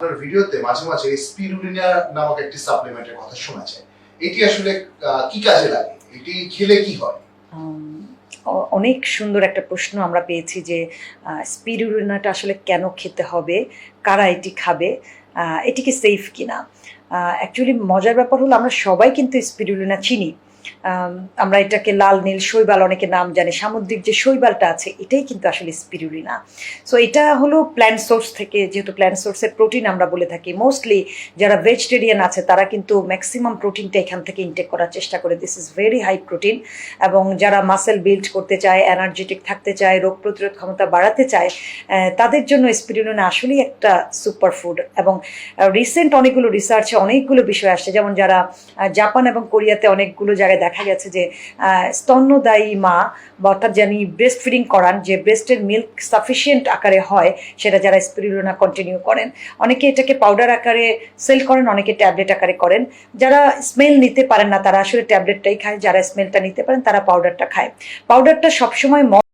আপনার ভিডিওতে মাঝে মাঝে স্পিরুলিনা নামক একটি সাপ্লিমেন্টের কথা শোনা যায়। এটি আসলে কি কাজে লাগে? এটি খেলে কি হয়? অনেক সুন্দর একটা প্রশ্ন আমরা পেয়েছি যে স্পিরুলিনাটা আসলে কেন খেতে হবে? কারা এটি খাবে? আহ, এটি কি সেফ কিনা? অ্যাকচুয়ালি মজার ব্যাপার হলো আমরা সবাই কিন্তু স্পিরুলিনা চিনি। আমরা এটাকে লাল, নীল, শৈবাল অনেকে নাম জানি। সামুদ্রিক যে শৈবালটা আছে, এটাই কিন্তু আসলে স্পিরুলিনা। সো এটা হলো প্ল্যান্ট সোর্স থেকে, যেহেতু প্ল্যান্ট সোর্সের প্রোটিন আমরা বলে থাকি। মোস্টলি যারা ভেজিটেরিয়ান আছে, তারা কিন্তু ম্যাক্সিমাম প্রোটিনটা এখান থেকে ইনটেক করার চেষ্টা করে। This is very high protein এবং যারা মাসেল বিল্ড করতে চায় এনার্জেটিক থাকতে চায়, রোগ প্রতিরোধ ক্ষমতা বাড়াতে চায় তাদের জন্য স্পিরুলিনা আসলেই একটা সুপার ফুড এবং রিসেন্ট অনেকগুলো রিসার্চে অনেকগুলো বিষয় আসছে। যেমন যারা জাপান এবং কোরিয়াতে অনেকগুলো জায়গায় দেখা গেছে যে স্তন্যদায়ী মা বা অর্থাৎ জানি ব্রেস্ট ফিডিং করান, যে ব্রেস্টের মিল্ক সাফিসিয়েন্ট আকারে হয়, সেটা যারা স্পিরুলোনা কন্টিনিউ করেন, অনেকে এটাকে পাউডার আকারে সেল করেন, অনেকে ট্যাবলেট আকারে করেন। যারা স্মেল নিতে পারেন না, তারা আসলে ট্যাবলেটটাই খায়, যারা স্মেলটা নিতে পারেন, তারা পাউডারটা খায়। পাউডারটা সবসময়